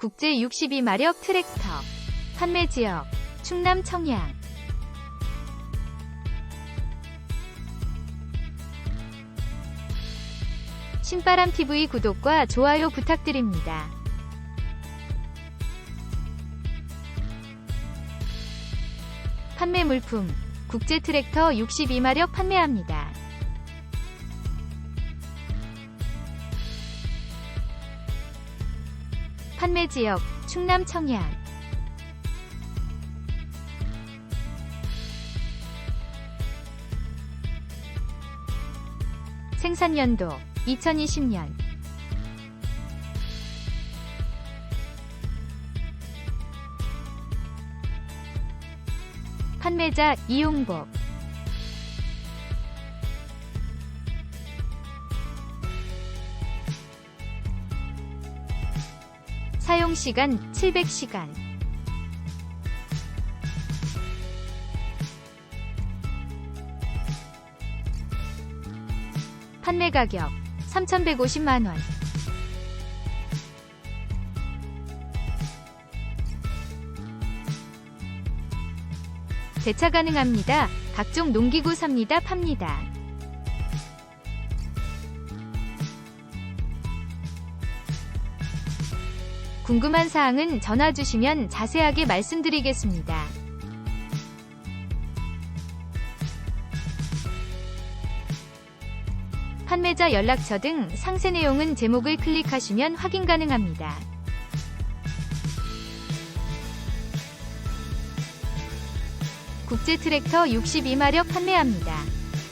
국제 62마력 트랙터. 판매 지역 충남 청양. 신바람 TV 구독과 좋아요 부탁드립니다. 판매 물품 국제 트랙터 62마력 판매합니다. 판매 지역 충남 청양. 생산 연도 2020년. 판매자 이용복. 사용 시간 700시간. 판매 가격 3,150만 원. 대차 가능합니다. 각종 농기구 삽니다. 팝니다. 궁금한 사항은 전화 주시면 자세하게 말씀드리겠습니다. 판매자 연락처 등 상세 내용은 제목을 클릭하시면 확인 가능합니다. 국제 트랙터 62마력 판매합니다.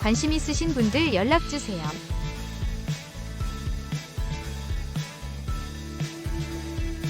관심 있으신 분들 연락 주세요.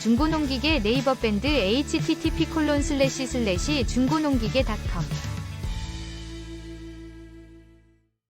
중고농기계 네이버 밴드 http:// 중고농기계 닷컴